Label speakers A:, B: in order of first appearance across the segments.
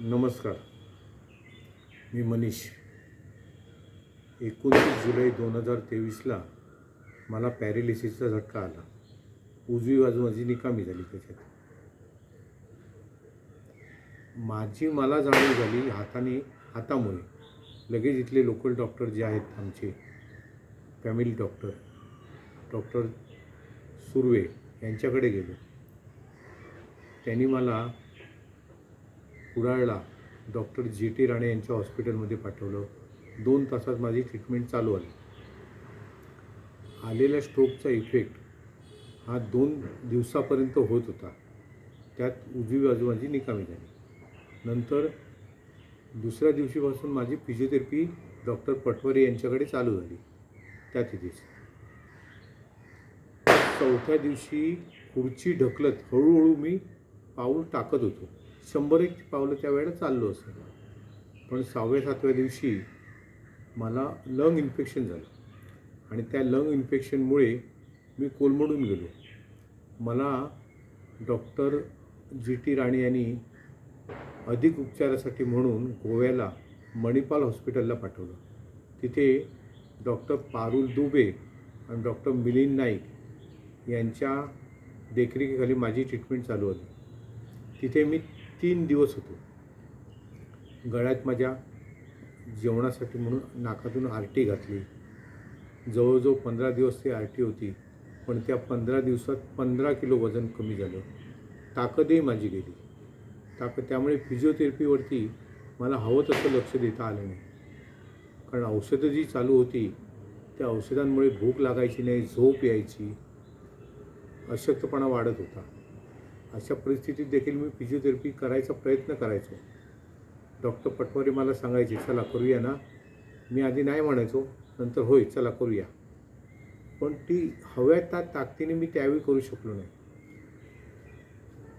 A: नमस्कार. मी मनीष. एकोणतीस जुलै दोन हजार तेवीसला मला पॅरेलिसिसचा झटका आला. उजवी बाजू माझी निकामी झाली त्याच्यात. माझी मला जाणीव झाली हाताने हातामुळे. लगेच इथले लोकल डॉक्टर जे आहेत आमचे फॅमिली डॉक्टर डॉक्टर सुर्वे यांच्याकडे गेलो. त्यांनी मला कुडाळला डॉक्टर जे टी राणे यांच्या हॉस्पिटलमध्ये पाठवलं. दोन तासात माझी ट्रीटमेंट चालू आली. आलेल्या स्ट्रोकचा इफेक्ट हा दोन दिवसापर्यंत होत होता. त्यात उजवी बाजू माझी निकामी झाली. नंतर दुसऱ्या दिवशीपासून माझी फिजिओथेरपी डॉक्टर पटवरे यांच्याकडे चालू झाली. त्या तिथेच चौथ्या दिवशी खुर्ची ढकलत हळूहळू मी पाऊल टाकत होतो. शंभर एक पावलं त्यावेळेला चाललो असेल पण सहाव्या सातव्या दिवशी मला लंग इन्फेक्शन झालं. आणि त्या लंग इन्फेक्शनमुळे मी कोलमडून गेलो. मला डॉक्टर जी टी राणे यांनी अधिक उपचारासाठी म्हणून गोव्याला मणिपाल हॉस्पिटलला पाठवलं. तिथे डॉक्टर पारुल दुबे आणि डॉक्टर मिलिंद नाईक यांच्या देखरेखीखाली माझी ट्रीटमेंट चालू होती. तिथे मी तीन दिवस होतो. गळ्यात माझ्या जेवणासाठी म्हणून नाकातून आरटी घातली. जवळजवळ पंधरा दिवस ती आरटी होती पण त्या पंधरा दिवसात पंधरा किलो वजन कमी झालं. ताकदही माझी गेली. ताकद त्यामुळे फिजिओथेरपीवरती मला हवं तसं लक्ष देता आलं नाही. कारण औषधं जी चालू होती त्या औषधांमुळे भूक लागायची नाही झोप यायची अशक्तपणा वाढत होता. अशा परिस्थितीत देखील मी फिजिओथेरपी करायचा प्रयत्न करायचो. डॉक्टर पटवारी मला सांगायचे चला करूया ना. मी आधी नाही म्हणायचो नंतर होय चला करूया. पण ती हव्या त्या ताकदीने मी त्यावेळी करू शकलो नाही.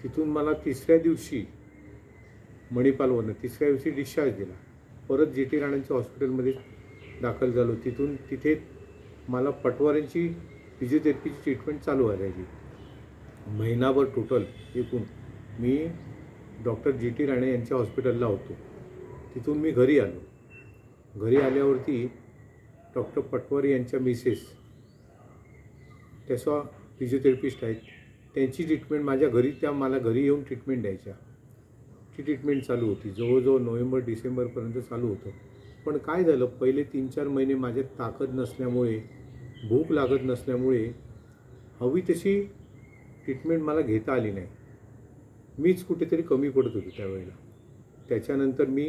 A: तिथून मला तिसऱ्या दिवशी मणिपालवरनं तिसऱ्या दिवशी डिस्चार्ज दिला. परत जे टी राणांच्या हॉस्पिटलमध्ये दाखल झालो. तिथून तिथे मला पटवाऱ्यांची फिजिओथेरपीची ट्रीटमेंट चालू व्हायला महिनाभर टोटल एकूण मी डॉक्टर जी टी राणे यांच्या हॉस्पिटलला होतो. तिथून मी घरी आलो. घरी आल्यावरती डॉक्टर पटवारी यांच्या मिसेस त्याचा फिजिओथेरपिस्ट आहेत. त्यांची ट्रीटमेंट माझ्या घरी त्या मला घरी येऊन ट्रीटमेंट द्यायच्या. ती ट्रीटमेंट चालू होती. जवळजवळ नोव्हेंबर डिसेंबरपर्यंत चालू होतं. पण काय झालं पहिले तीन चार महिने माझ्यात ताकद नसल्यामुळे भूक लागत नसल्यामुळे हवी तशी ट्रीटमेंट मला घेता आली नाही. मीच कुठेतरी कमी पडत होती त्यावेळेला. त्याच्यानंतर मी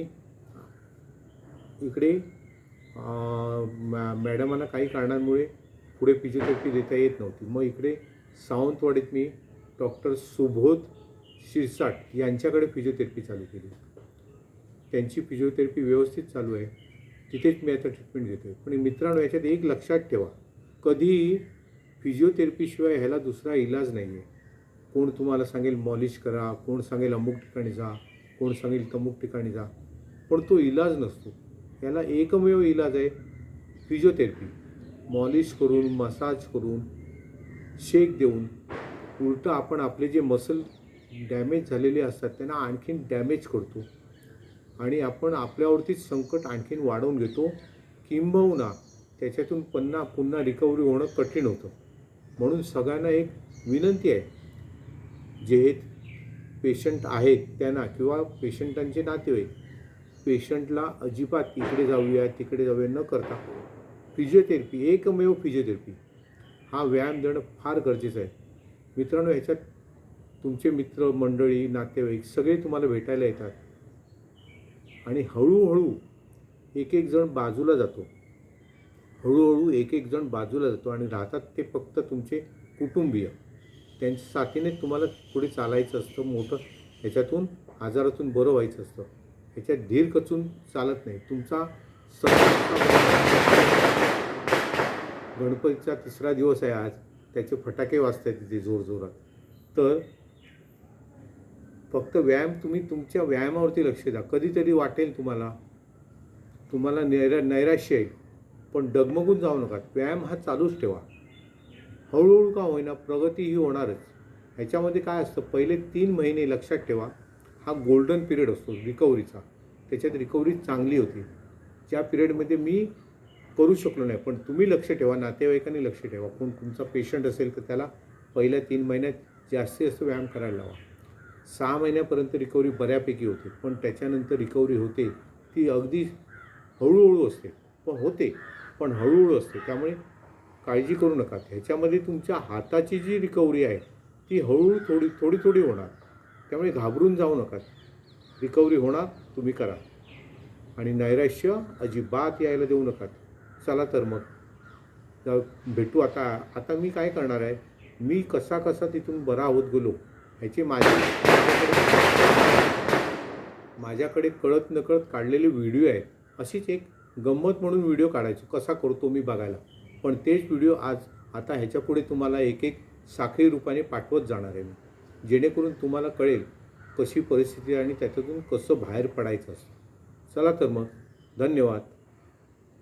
A: इकडे मॅ मॅडमांना काही कारणांमुळे पुढे फिजिओथेरपी देता येत नव्हती. मग इकडे सावंतवाडीत मी डॉक्टर सुबोध शिरसाट यांच्याकडे फिजिओथेरपी चालू केली. त्यांची फिजिओथेरपी व्यवस्थित चालू आहे. तिथेच मी आता ट्रीटमेंट घेतो आहे पण मित्रांनो याच्यात एक लक्षात ठेवा. कधीही फिजिओथेरपीशिवाय ह्याला दुसरा इलाज नाही आहे कोण तुम्हाला सांगेल मॉलिश करा कोण सांगेल अमुक ठिकाणी जा कोण सांगेल तमुक ठिकाणी जा पण तो इलाज नसतो. याला एकमेव इलाज आहे फिजिओथेरपी मॉलिश करून मसाज करून शेक देऊन उलटं आपण आपले जे मसल डॅमेज झालेले असतात त्यांना आणखीन डॅमेज करतो. आणि आपण आपल्यावरतीच संकट आणखीन वाढवून घेतो. किंबहुना त्याच्यातून पन्ना पुन्हा रिकव्हरी होणं कठीण होतं. म्हणून सगळ्यांना एक विनंती आहे. जे पेशंट आहेत त्यांना किंवा पेशंटांचे नातेवाईक पेशंटला अजिबात इकडे जाऊया तिकडे जाऊया न करता फिजिओथेरपी एकमेव फिजिओथेरपी हा व्यायाम देणं फार गरजेचं आहे. मित्रांनो ह्याच्यात तुमचे मित्र मंडळी नातेवाईक सगळे तुम्हाला भेटायला येतात आणि हळूहळू एक एक जण बाजूला जातो. हळूहळू एक एक जण बाजूला जातो आणि राहतात ते फक्त तुमचे कुटुंबीय. त्यांच्या साथीने तुम्हाला पुढे चालायचं असतं मोठं ह्याच्यातून आजारातून बरं व्हायचं असतं. ह्याच्यात धीर कचून चालत नाही. तुमचा गणपतीचा तिसरा दिवस आहे आज. त्याचे फटाके वाजत आहेत तिथे जोरजोरात. तर फक्त व्यायाम तुम्ही तुमच्या व्यायामावरती लक्ष द्या. कधीतरी वाटेल तुम्हाला. तुम्हाला नैरा नैराश्य येईल. पण डगमगून जाऊ नका. व्यायाम हा चालूच ठेवा. हळूहळू का होईना प्रगती ही होणारच. ह्याच्यामध्ये काय असतं पहिले तीन महिने लक्षात ठेवा. हा गोल्डन पिरियड असतो रिकव्हरीचा त्याच्यात रिकव्हरी चांगली होती. ज्या पिरियडमध्ये मी करू शकलो नाही पण तुम्ही लक्ष ठेवा नातेवाईकांनी लक्ष ठेवा. कोण तुमचा पेशंट असेल तर त्याला पहिल्या तीन महिन्यात जास्तीत जास्त व्यायाम करायला लावा. सहा महिन्यापर्यंत रिकव्हरी बऱ्यापैकी होते पण त्याच्यानंतर रिकव्हरी होते ती अगदी हळूहळू असते. पण होते पण हळूहळू असते. त्यामुळे काळजी करू नका. ह्याच्यामध्ये तुमच्या हाताची जी रिकव्हरी आहे ती हळूहळू थोडी थोडी थोडी होणार. त्यामुळे घाबरून जाऊ नका. रिकव्हरी होणार तुम्ही करा. आणि नैराश्य अजिबात यायला देऊ नका. चला तर मग. जाऊ भेटू आता. आता मी काय करणार आहे? मी कसा कसा तिथून बरा होत गेलो ह्याची माझी माझ्याकडे कळत नकळत काढलेले व्हिडिओ आहेत अशीच एक गंमत म्हणून व्हिडिओ काढायचो. कसा करतो मी बघायला. पण तेच व्हिडिओ आज आता ह्याच्यापुढे तुम्हाला एक एक साखळी रूपाने पाठवत जाणार आहे मी. जेणेकरून तुम्हाला कळेल कशी परिस्थिती आणि त्याच्यातून कसं बाहेर पडायचं असतं. चला तर मग. धन्यवाद.